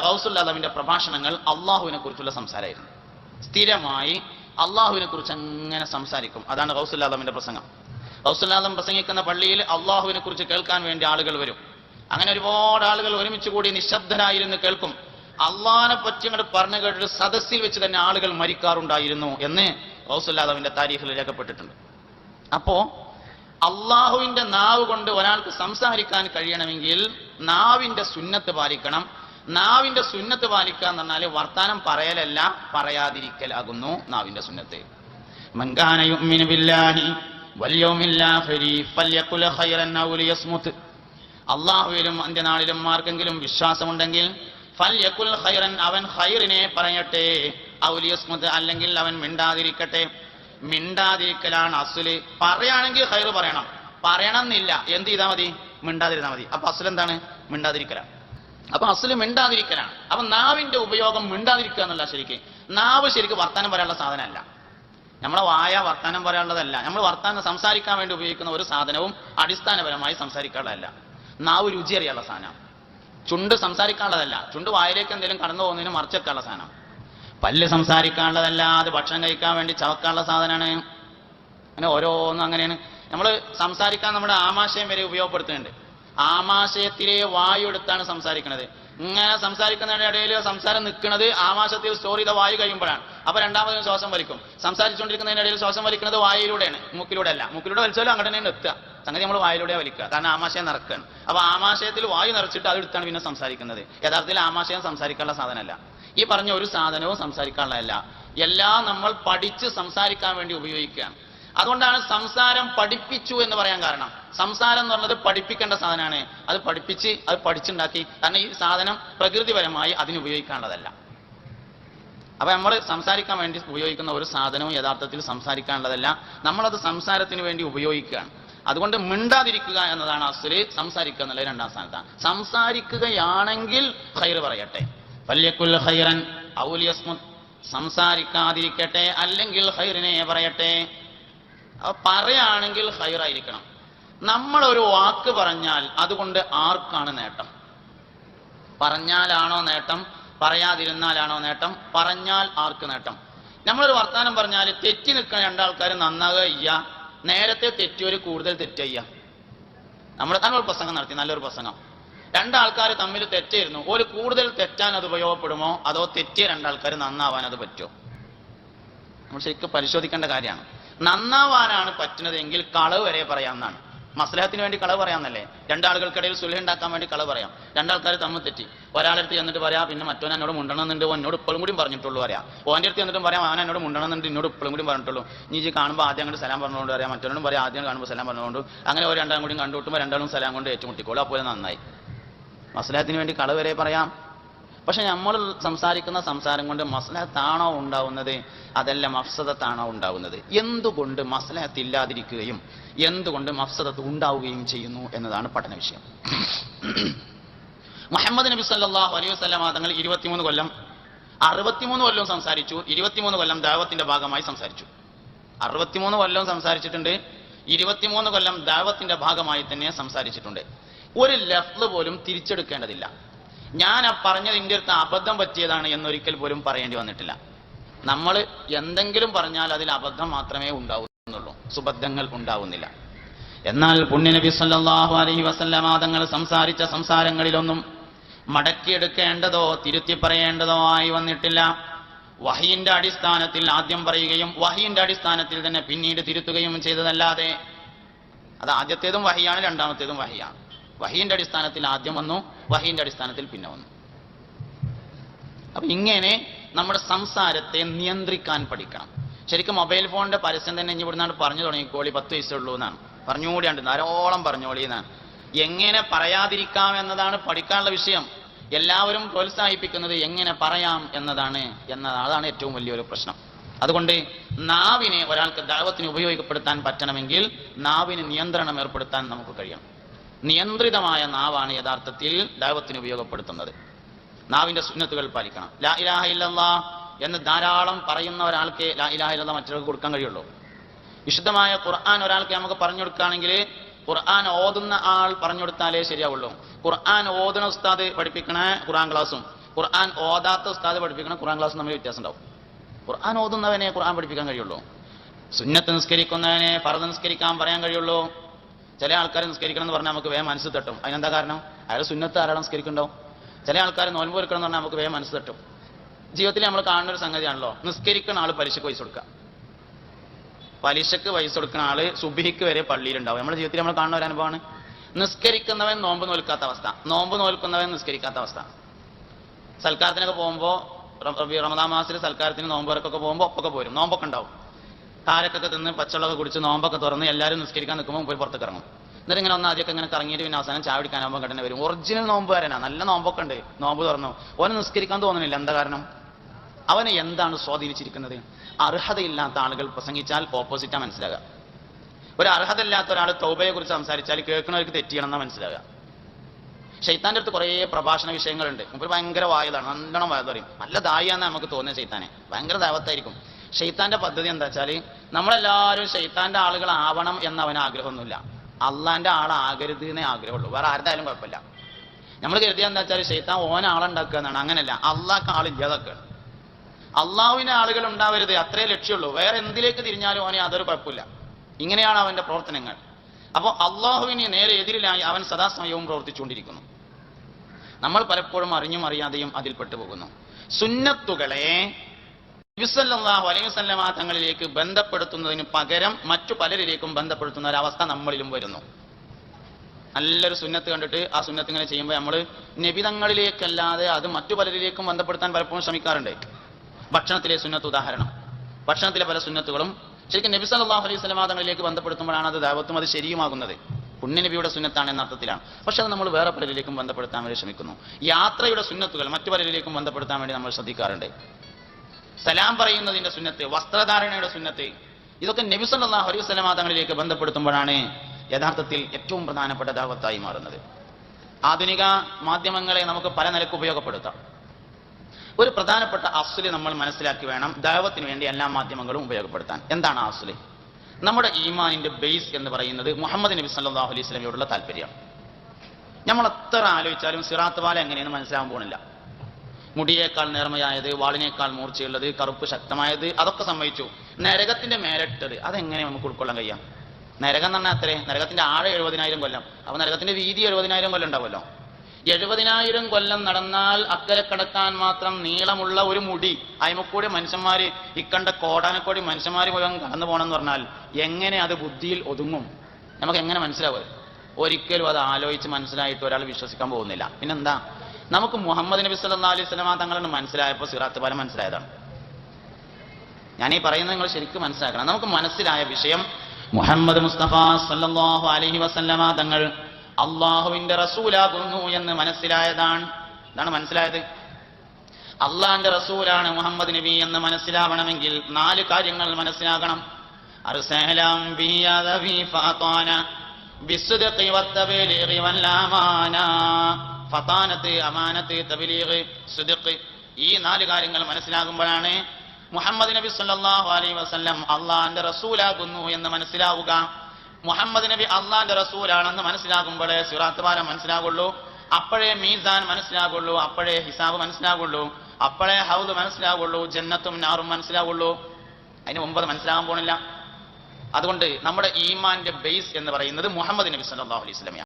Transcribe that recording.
ഹൗസുല്ലാദവിന്റെ പ്രഭാഷണങ്ങൾ അള്ളാഹുവിനെ കുറിച്ചുള്ള സംസാരമായിരുന്നു. സ്ഥിരമായി അള്ളാഹുവിനെ കുറിച്ച് അങ്ങനെ സംസാരിക്കും. അതാണ് ഹൗസുല്ലാദാമിന്റെ പ്രസംഗം. ഹൗസുല്ലാദം പ്രസംഗിക്കുന്ന പള്ളിയിൽ അള്ളാഹുവിനെ കുറിച്ച് കേൾക്കാൻ വേണ്ടി ആളുകൾ വരും. അങ്ങനെ ഒരുപാട് ആളുകൾ ഒരുമിച്ച് കൂടി നിശബ്ദനായിരുന്നു കേൾക്കും. അള്ളാഹിനെ പറ്റി പറഞ്ഞു കേട്ടിട്ട് സദസ്സിൽ വെച്ച് തന്നെ ആളുകൾ മരിക്കാറുണ്ടായിരുന്നു എന്ന് ഹൗസുല്ലാദാമിന്റെ താരീഖിൽ രേഖപ്പെട്ടിട്ടുണ്ട്. അപ്പോ അള്ളാഹുവിന്റെ നാവ് കൊണ്ട് ഒരാൾക്ക് സംസാരിക്കാൻ കഴിയണമെങ്കിൽ നാവിന്റെ സുന്നത്ത് പാലിക്കണം. നാവിന്റെ സുന്നത്ത് പാലിക്കുക എന്ന് പറഞ്ഞാൽ വർത്താനം പറയലല്ല പറയാതിരിക്കലാകുന്നു നാവിന്റെ സുന്നത്ത്. അള്ളാഹുവിലും അന്ത്യനാളിലും ആർക്കെങ്കിലും വിശ്വാസമുണ്ടെങ്കിൽ ഖൈറൻ അവൻ ഖൈറിനെ പറയട്ടെ അല്ലെങ്കിൽ അവൻ മിണ്ടാതിരിക്കട്ടെ. മിണ്ടാതിരിക്കലാണ് അസുൽ. പറയുകയാണെങ്കിൽ ഖൈർ പറയണം. പറയണം എന്നില്ല എന്ത് ചെയ്താൽ മതി? മിണ്ടാതിരുന്നാൽ മതി. അപ്പൊ അസുൽ എന്താണ് മിണ്ടാതിരിക്കലാണ്. അപ്പൊ അസൽ മിണ്ടാതിരിക്കലാണ്. അപ്പൊ നാവിന്റെ ഉപയോഗം മിണ്ടാതിരിക്കുക എന്നല്ല ശരിക്ക്. നാവ് ശരിക്ക് വർത്താനം പറയാനുള്ള സാധനമല്ല. നമ്മളെ വായ വർത്താനം പറയാനുള്ളതല്ല. നമ്മൾ വർത്താനം സംസാരിക്കാൻ വേണ്ടി ഉപയോഗിക്കുന്ന ഒരു സാധനവും അടിസ്ഥാനപരമായി സംസാരിക്കാനുള്ളതല്ല. നാവ് രുചി അറിയാനുള്ള സാധനം. ചുണ്ട് സംസാരിക്കാനുള്ളതല്ല. ചുണ്ട് വായിലേക്ക് എന്തെങ്കിലും കടന്നു പോകുന്നതിന് മറിച്ചെക്കാനുള്ള സാധനം. പല്ല് സംസാരിക്കാനുള്ളതല്ല. അത് ഭക്ഷണം കഴിക്കാൻ വേണ്ടി ചവക്കാനുള്ള സാധനമാണ്. അങ്ങനെ ഓരോന്നും അങ്ങനെയാണ്. നമ്മൾ സംസാരിക്കാൻ നമ്മുടെ ആമാശയം വരെ ഉപയോഗപ്പെടുത്തുന്നുണ്ട്. ആമാശയത്തിലെ വായു എടുത്താണ് സംസാരിക്കുന്നത് ഇങ്ങനെ സംസാരിക്കുന്നതിന്റെ ഇടയിൽ സംസാരം നിൽക്കുന്നത് ആമാശത്തിൽ സ്റ്റോർ ചെയ്ത വായു കഴിയുമ്പോഴാണ്. അപ്പൊ രണ്ടാമത് ശ്വാസം വലിക്കും. സംസാരിച്ചുകൊണ്ടിരിക്കുന്നതിന്റെ ഇടയിൽ ശ്വാസം വലിക്കുന്നത് വായുവിലൂടെയാണ് മൂക്കിലൂടെ അല്ല മൂക്കിലൂടെ വലിച്ചാലും അങ്ങനെ തന്നെ എത്തുക സംഗതി നമ്മൾ വായിലൂടെ വലിക്കുക. കാരണം ആമാശയം നിറക്കുകയാണ് അപ്പൊ ആമാശയത്തിൽ വായു നിറച്ചിട്ട് അതെടുത്താണ് പിന്നെ സംസാരിക്കുന്നത്. യഥാർത്ഥത്തിൽ ആമാശയം സംസാരിക്കാനുള്ള സാധനമല്ല. ഈ പറഞ്ഞ ഒരു സാധനവും സംസാരിക്കാനുള്ളതല്ല. എല്ലാം നമ്മൾ പഠിച്ച് സംസാരിക്കാൻ വേണ്ടി ഉപയോഗിക്കുകയാണ്. അതുകൊണ്ടാണ് സംസാരം പഠിപ്പിച്ചു എന്ന് പറയാൻ കാരണം. സംസാരം എന്ന് പറഞ്ഞത് പഠിപ്പിക്കേണ്ട സാധനമാണ്. അത് പഠിപ്പിച്ച് അത് പഠിച്ചുണ്ടാക്കി. കാരണം ഈ സാധനം പ്രകൃതിപരമായി അതിന് ഉപയോഗിക്കാനുള്ളതല്ല. അപ്പൊ നമ്മൾ സംസാരിക്കാൻ വേണ്ടി ഉപയോഗിക്കുന്ന ഒരു സാധനവും യഥാർത്ഥത്തിൽ സംസാരിക്കാനുള്ളതല്ല. നമ്മളത് സംസാരത്തിന് വേണ്ടി ഉപയോഗിക്കുകയാണ്. അതുകൊണ്ട് മിണ്ടാതിരിക്കുക എന്നതാണ് അസുര് സംസാരിക്കുക എന്നുള്ള രണ്ടാം സ്ഥാനത്താണ്. സംസാരിക്കുകയാണെങ്കിൽ ഹൈർ പറയട്ടെ. വല്യക്കുൽ ഹൈറൻ ഔലിയസ്മു സംസാരിക്കാതിരിക്കട്ടെ അല്ലെങ്കിൽ ഹൈറിനെ പറയട്ടെ. പറയുകയാണെങ്കിൽ ഹൈറായിരിക്കണം. നമ്മൾ ഒരു വാക്ക് പറഞ്ഞാൽ അതുകൊണ്ട് ആർക്കാണ് നേട്ടം? പറഞ്ഞാലാണോ നേട്ടം? പറയാതിരുന്നാലാണോ നേട്ടം? പറഞ്ഞാൽ ആർക്ക് നേട്ടം? നമ്മളൊരു വർത്തമാനം പറഞ്ഞാൽ തെറ്റി നിൽക്കുന്ന രണ്ടാൾക്കാർ നന്നാകുക നേരത്തെ തെറ്റിയൊരു കൂടുതൽ തെറ്റയ്യ നമ്മൾ ഒരു പ്രസംഗം നടത്തി നല്ലൊരു പ്രസംഗം. രണ്ടാൾക്കാർ തമ്മിൽ തെറ്റായിരുന്നു. ഒരു കൂടുതൽ തെറ്റാൻ അത് ഉപയോഗപ്പെടുമോ? അതോ തെറ്റിയ രണ്ടാൾക്കാർ നന്നാവാൻ അത് പറ്റുമോ? നമ്മൾ ശരിക്കും പരിശോധിക്കേണ്ട കാര്യമാണ്. നന്നാവാനാണ് പറ്റുന്നതെങ്കിൽ കളവ് വരെ പറയാമെന്നാണ് മസ്ലഹത്തിന് വേണ്ടി കളവ് പറയാമെന്നല്ലേ രണ്ടാളുകൾക്കിടയിൽ സുലഹ ഉണ്ടാക്കാൻ വേണ്ടി കളവ് പറയാം. രണ്ടാൾക്കാർ തമ്മിൽ തെറ്റി. ഒരാളടുത്ത് ചെന്നിട്ട് പറയാം പിന്നെ മറ്റോൻ എന്നോട് മുണ്ടണമെന്നുണ്ട് എന്നോട് ഇപ്പോഴും കൂടി പറഞ്ഞിട്ടുള്ളൂ പറയാം. ഓന്റെ അടുത്ത് ചെന്നിട്ടും പറയാം അവൻ എന്നോട് മുണ്ടണമെന്നുണ്ട് എന്നോട് ഇപ്പോഴും കൂടി പറഞ്ഞിട്ടുള്ളൂ. നീ കാണുമ്പോൾ ആദ്യം അങ്ങോട്ട് സലാം പറഞ്ഞുകൊണ്ട് പറയാം മറ്റോനോടും പറയാം ആദ്യം കാണുമ്പോൾ സലാം പറഞ്ഞുകൊണ്ട്. അങ്ങനെ ഒരു രണ്ടാം കൂടി കണ്ടുകൂട്ടുമ്പോൾ രണ്ടാളും സലാം കൊണ്ട് ഏറ്റുമുട്ടിക്കോളൂ അപ്പോൾ നന്നായി. മസ്ലഹത്തിന് വേണ്ടി കളവ് വരെ പറയാം. പക്ഷെ നമ്മൾ സംസാരിക്കുന്ന സംസാരം കൊണ്ട് മസ്ലഹത്താണോ ഉണ്ടാവുന്നത്? അതല്ല മഫ്സദത്താണോ ഉണ്ടാവുന്നത്? എന്തുകൊണ്ട് മസ്ലഹത്ത് ഇല്ലാതിരിക്കുകയും എന്തുകൊണ്ട് മഫ്സദത്ത് ഉണ്ടാവുകയും ചെയ്യുന്നു എന്നതാണ് പഠന വിഷയം. മുഹമ്മദ് നബി സല്ലാഹു അലൈഹി വസ്ലാം തങ്ങൾ ഇരുപത്തിമൂന്ന് കൊല്ലം അറുപത്തിമൂന്ന് കൊല്ലം സംസാരിച്ചു ഇരുപത്തിമൂന്ന് കൊല്ലം ദാവത്തിന്റെ ഭാഗമായി സംസാരിച്ചു. അറുപത്തിമൂന്ന് കൊല്ലം സംസാരിച്ചിട്ടുണ്ട് ഇരുപത്തിമൂന്ന് കൊല്ലം ദാവത്തിന്റെ ഭാഗമായി തന്നെ സംസാരിച്ചിട്ടുണ്ട്. ഒരു ലഫ്ത് പോലും തിരിച്ചെടുക്കേണ്ടതില്ല. ഞാൻ ആ പറഞ്ഞത് എന്റെ അടുത്ത് അബദ്ധം പറ്റിയതാണ് എന്നൊരിക്കൽ പോലും പറയേണ്ടി വന്നിട്ടില്ല. നമ്മൾ എന്തെങ്കിലും പറഞ്ഞാൽ അതിൽ അബദ്ധം മാത്രമേ ഉണ്ടാവുന്നുള്ളൂ. സുബദ്ധങ്ങൾ ഉണ്ടാവുന്നില്ല. എന്നാൽ പുണ്യനബി സല്ലാഹു അലഹി വസല്ലമ തങ്ങൾ സംസാരിച്ച സംസാരങ്ങളിലൊന്നും മടക്കിയെടുക്കേണ്ടതോ തിരുത്തി പറയേണ്ടതോ ആയി വന്നിട്ടില്ല. വഹിയിന്റെ അടിസ്ഥാനത്തിൽ ആദ്യം പറയുകയും വഹിയിന്റെ അടിസ്ഥാനത്തിൽ തന്നെ പിന്നീട് തിരുത്തുകയും ചെയ്തതല്ലാതെ അത് ആദ്യത്തേതും വഹിയാണ് രണ്ടാമത്തേതും വഹിയാണ്. വഹീന്റെ അടിസ്ഥാനത്തിൽ ആദ്യം വന്നു വഹീന്റെ അടിസ്ഥാനത്തിൽ പിന്നെ വന്നു. അപ്പൊ ഇങ്ങനെ നമ്മുടെ സംസാരത്തെ നിയന്ത്രിക്കാൻ പഠിക്കണം. ശരിക്കും മൊബൈൽ ഫോണിന്റെ പരസ്യം തന്നെ ഇനി ഇവിടുന്നാണ് പറഞ്ഞു തുടങ്ങിക്കോളി പത്ത് വയസ്സുള്ളൂ എന്നാണ്. പറഞ്ഞുകൂടിയാണ്ട് ധാരാളം പറഞ്ഞോളി എന്നാണ്. എങ്ങനെ പറയാതിരിക്കാം എന്നതാണ് പഠിക്കാനുള്ള വിഷയം. എല്ലാവരും പ്രോത്സാഹിപ്പിക്കുന്നത് എങ്ങനെ പറയാം എന്നതാണ് എന്നതാണ്. അതാണ് ഏറ്റവും വലിയൊരു പ്രശ്നം. അതുകൊണ്ട് നാവിനെ ഒരാൾക്ക് ദൈവത്തിന് ഉപയോഗപ്പെടുത്താൻ പറ്റണമെങ്കിൽ നാവിന് നിയന്ത്രണം ഏർപ്പെടുത്താൻ നമുക്ക് കഴിയണം. നിയന്ത്രിതമായ നാവാണ് യഥാർത്ഥത്തിൽ ദൈവത്തിന് ഉപയോഗപ്പെടുത്തുന്നത്. നാവിന്റെ സുന്നത്തുകൾ പാലിക്കണം. ലാ ഇലാഹ ഇല്ലല്ലാ എന്ന് ധാരാളം പറയുന്ന ഒരാൾക്ക് ലാ ഇലാഹ ഇല്ലല്ലാ മറ്റൊരാൾക്ക് കൊടുക്കാൻ കഴിയുള്ളൂ. വിശുദ്ധമായ ഖുർആൻ ഒരാൾക്ക് നമുക്ക് പറഞ്ഞു കൊടുക്കുകയാണെങ്കിൽ ഖുർആൻ ഓതുന്ന ആൾ പറഞ്ഞു കൊടുത്താലേ ശരിയാവുള്ളൂ. ഖുർആൻ ഓതുന്ന ഉസ്താദ് പഠിപ്പിക്കണ ഖുർആൻ ക്ലാസ്സും ഖുർആൻ ഓതാത്ത ഉസ്താദ് പഠിപ്പിക്കണ ഖുർആൻ ക്ലാസ്സും തമ്മിൽ വ്യത്യാസം ഉണ്ടാവും ഖുർആൻ ഓതുന്നവനെ ഖുർആൻ പഠിപ്പിക്കാൻ കഴിയുള്ളൂ. സുന്നത്ത് നിസ്കരിക്കുന്നവനെ ഫറദ് നിസ്കരിക്കാൻ പറയാൻ കഴിയുള്ളൂ. ചില ആൾക്കാർ നിസ്കരിക്കണം എന്ന് പറഞ്ഞാൽ നമുക്ക് വേഗം മനസ്സ് തട്ടും. അതിനെന്താ കാരണം? അയാൾ സുന്നത്ത് ആരാണ് നിസ്കരിക്കണ്ടാവും ചില ആൾക്കാർ നോൻപ് വെക്കണം എന്ന് പറഞ്ഞാൽ നമുക്ക് വേഗം മനസ്സ് തട്ടും. ജീവിതത്തിൽ നമ്മൾ കാണുന്ന ഒരു സംഗതിയാണല്ലോ നിസ്കരിക്കുന്ന ആൾ പലിശക്ക് പൈസ കൊടുക്കുക. പലിശക്ക് പൈസ കൊടുക്കുന്ന ആൾ സുബിഹിക്ക് വരെ പള്ളിയിലുണ്ടാവും. നമ്മുടെ ജീവിതത്തിൽ നമ്മൾ കാണുന്ന ഒരു അനുഭവമാണ്. നിസ്കരിക്കുന്നവൻ നോമ്പ് നോൽക്കാത്ത അവസ്ഥ. നോമ്പ് നോൽക്കുന്നവൻ നിസ്കരിക്കാത്ത അവസ്ഥ. സൽക്കാരത്തിനൊക്കെ പോകുമ്പോൾ റമദാ മാസത്തിൽ സൽക്കാരത്തിന് നോമ്പുറക്കൊക്കെ പോകുമ്പോൾ ഒപ്പൊക്കെ പോരും. നോമ്പൊക്കെ ഉണ്ടാവും. കാരക്കൊക്കെ തിന്ന് പച്ചവെള്ളമൊക്കെ കുടിച്ച് നോമ്പൊക്കെ തുറന്ന് എല്ലാവരും നിസ്കരിക്കാൻ നിൽക്കുമ്പോൾ പോയി പുറത്തേക്ക് ഇറങ്ങും. എന്നിട്ട് ഇങ്ങനെ ഒന്ന് ആദ്യമൊക്കെ ഇങ്ങനെ കറങ്ങിയിട്ട് പിന്നെ അവസാനം ചായ കുടിക്കാനാകുമ്പോൾ കടന്നെ വരും. ഒറിജിനൽ നോമ്പ് വരനാ നല്ല നോമ്പൊക്കെ ഉണ്ട്. നോമ്പ് തുറന്നു. ഓനെ നിസ്കരിക്കാൻ തോന്നുന്നില്ല. എന്താ കാരണം? അവനെ എന്താണ് സ്വാധീനിച്ചിരിക്കുന്നത്? അർഹതയില്ലാത്ത ആളുകൾ പ്രസംഗിച്ചാൽ ഓപ്പോസിറ്റാ മനസ്സിലാകുക ഒരു അർഹത ഇല്ലാത്ത ഒരാൾ തൗബയെ കുറിച്ച് സംസാരിച്ചാൽ കേൾക്കുന്നവർക്ക് തെറ്റിയണമെന്നാ മനസ്സിലാകുക ഷെയ്ത്താന്റെ അടുത്ത് കുറേ പ്രഭാഷണ വിഷയങ്ങളുണ്ട്. മുമ്പ് ഭയങ്കര വായതാണ്. നല്ലോണം വായ പറയും. നല്ല ദായിയാന്ന് നമുക്ക് തോന്നിയ ഷെയ്ത്താനെ ഭയങ്കര ദാവത്തായിരിക്കും. ഷെയ്ത്താന്റെ പദ്ധതി എന്താ വെച്ചാൽ നമ്മളെല്ലാവരും ഷെയ്ത്താന്റെ ആളുകളാവണം എന്ന് അവന് ആഗ്രഹമൊന്നുമില്ല. അള്ളാന്റെ ആളാകരുത് എന്നേ ആഗ്രഹമുള്ളൂ. വേറെ ആരുടെയാലും കുഴപ്പമില്ല. നമ്മൾ കരുതിയ എന്താ വെച്ചാൽ ഷെയ്ത്താൻ ഓന ആളുണ്ടാക്കുക എന്നാണ്. അങ്ങനെയല്ല. അള്ളാഹ്ക്ക് അതൊക്കെ. അള്ളാഹുവിന് ആളുകൾ ഉണ്ടാവരുത്. അത്രേ ലക്ഷ്യമുള്ളൂ. വേറെ എന്തിലേക്ക് തിരിഞ്ഞാലും ഓനെ അതൊരു കുഴപ്പമില്ല. ഇങ്ങനെയാണ് അവന്റെ പ്രവർത്തനങ്ങൾ. അപ്പോൾ അള്ളാഹുവിന് നേരെ എതിരിലായി അവൻ സദാസമയവും പ്രവർത്തിച്ചുകൊണ്ടിരിക്കുന്നു. നമ്മൾ പലപ്പോഴും അറിഞ്ഞും അറിയാതെയും അതിൽപ്പെട്ടു പോകുന്നു. സുന്നത്തുകളെ നബിസല്ലാഹു അലൈഹി വസല്ലമ തങ്ങളിലേക്ക് ബന്ധപ്പെടുത്തുന്നതിന് പകരം മറ്റു പലരിലേക്കും ബന്ധപ്പെടുത്തുന്ന ഒരവസ്ഥ നമ്മളിലും വരുന്നു. നല്ലൊരു സുന്നത്ത് കണ്ടിട്ട് ആ സുന്നത്ത് ഇങ്ങനെ ചെയ്യുമ്പോൾ നമ്മൾ നബിതങ്ങളിലേക്കല്ലാതെ അത് മറ്റു പലരിലേക്കും ബന്ധപ്പെടുത്താൻ പലപ്പോഴും ശ്രമിക്കാറുണ്ട്. ഭക്ഷണത്തിലെ സുന്നത്ത് ഉദാഹരണം. ഭക്ഷണത്തിലെ പല സുന്നത്തുകളും ശരിക്കും നബി സല്ലാഹു അലൈഹി വസല്ലമ തങ്ങളിലേക്ക് ബന്ധപ്പെടുത്തുമ്പോഴാണ് അത് ദൈവത്തും അത് ശരിയുമാകുന്നത്. പുണ്യനബിയുടെ സുന്നത്താണ് എന്ന അർത്ഥത്തിലാണ് പക്ഷെ അത് നമ്മൾ വേറെ പലരിലേക്കും ബന്ധപ്പെടുത്താൻ വേണ്ടി ശ്രമിക്കുന്നു. യാത്രയുടെ സുന്നത്തുകൾ മറ്റു പലരിലേക്കും ബന്ധപ്പെടുത്താൻ വേണ്ടി നമ്മൾ ശ്രദ്ധിക്കാറുണ്ട്. സലാം പറയുന്നതിന്റെ സുന്നത്ത് വസ്ത്രധാരണയുടെ സുന്നത്ത്. ഇതൊക്കെ നബി സല്ലല്ലാഹു അലൈഹി വസല്ലമ ബന്ധപ്പെടുത്തുമ്പോഴാണ് യഥാർത്ഥത്തിൽ ഏറ്റവും പ്രധാനപ്പെട്ട ദാവത്തായി മാറുന്നത്. ആധുനിക മാധ്യമങ്ങളെ നമുക്ക് പല നിലയ്ക്ക് ഉപയോഗപ്പെടുത്താം. ഒരു പ്രധാനപ്പെട്ട അസുൽ നമ്മൾ മനസ്സിലാക്കി വേണം. ദൈവത്തിന് വേണ്ടി എല്ലാ മാധ്യമങ്ങളും ഉപയോഗപ്പെടുത്താൻ. എന്താണ് അസുൽ? നമ്മുടെ ഈമാനിന്റെ ബേസ് എന്ന് പറയുന്നത് മുഹമ്മദ് നബി സല്ലാഹു അലൈഹി സ്വലമയോടുള്ള താല്പര്യം. നമ്മൾ എത്ര ആലോചിച്ചാലും സിറാത്ത് വാല എങ്ങനെയെന്ന് മനസ്സിലാവാൻ പോണില്ല മുടിയേക്കാൾ നേർമയായത് വാളിനേക്കാൾ മൂർച്ചയുള്ളത് കറുപ്പ് ശക്തമായത് അതൊക്കെ സംഭവിച്ചു. നരകത്തിന്റെ മേലിട്ടത് അതെങ്ങനെ നമുക്ക് ഉൾക്കൊള്ളാൻ കഴിയാം? നരകം പറഞ്ഞാൽ അത്രേ നരകത്തിന്റെ ആഴ എഴുപതിനായിരം കൊല്ലം. അപ്പൊ നരകത്തിന്റെ വീതി എഴുപതിനായിരം കൊല്ലം ഉണ്ടാവുമല്ലോ. എഴുപതിനായിരം കൊല്ലം നടന്നാൽ അക്കരെ കടക്കാൻ മാത്രം നീളമുള്ള ഒരു മുടി അയമക്കൂടി മനുഷ്യന്മാര് ഇക്കണ്ട കോടാനക്കോടി മനുഷ്യന്മാര് മുഴുവൻ കടന്നു പോകണമെന്ന് പറഞ്ഞാൽ എങ്ങനെ അത് ബുദ്ധിയിൽ ഒതുങ്ങും? നമുക്ക് എങ്ങനെ മനസ്സിലാവുക? ഒരിക്കലും അത് ആലോചിച്ച് മനസ്സിലായിട്ട് ഒരാൾ വിശ്വസിക്കാൻ പോകുന്നില്ല. പിന്നെന്താ? നമുക്ക് മുഹമ്മദ് നബി സല്ലാ അലൈഹി വസല്ലമ തങ്ങളാണ് മനസ്സിലായപ്പോൾ സിറാത്ത് പാലം മനസ്സിലായതാണ്. ഞാൻ ഈ പറയുന്നത് നിങ്ങൾ ശരിക്കും മനസ്സിലാക്കണം. നമുക്ക് മനസ്സിലായ വിഷയം മുഹമ്മദ് മുസ്തഫ സല്ലല്ലാഹു അലൈഹി വസല്ലമ തങ്ങൾ അള്ളാഹുവിന്റെ റസൂലാകുന്നു എന്ന് മനസ്സിലായതാണ്. ഇതാണ് മനസ്സിലായത്. അള്ളാന്റെ റസൂലാണ് മുഹമ്മദ് നബി എന്ന് മനസ്സിലാവണമെങ്കിൽ നാല് കാര്യങ്ങൾ മനസ്സിലാക്കണം അർസലാം ഫതാനത്ത് അമാനത്ത് തബലീഗ് സുദിഖ് ഈ നാല് കാര്യങ്ങൾ മനസ്സിലാകുമ്പോഴാണ് മുഹമ്മദ് നബി സല്ലല്ലാഹു അലൈഹി വസല്ലം അള്ളാന്റെ റസൂലാകുന്നു എന്ന് മനസ്സിലാവുക. മുഹമ്മദ് നബി അള്ളാന്റെ റസൂലാണെന്ന് മനസ്സിലാകുമ്പോഴേ സിറാത്ത് പാലം മനസ്സിലാകുള്ളൂ. അപ്പോഴേ മീസാൻ മനസ്സിലാകുള്ളൂ. അപ്പോഴേ ഹിസാബ് മനസ്സിലാകുള്ളൂ. അപ്പോഴേ ഹൗദ് മനസ്സിലാകുള്ളൂ. ജന്നത്തും നാറും മനസ്സിലാകുള്ളൂ. അതിന് മുമ്പ് മനസ്സിലാകാൻ പോണില്ല അതുകൊണ്ട് നമ്മുടെ ഈമാന്റെ ബേസ് എന്ന് പറയുന്നത് മുഹമ്മദ് നബി സല്ലല്ലാഹു അലൈഹി വസല്ലമയാണ്.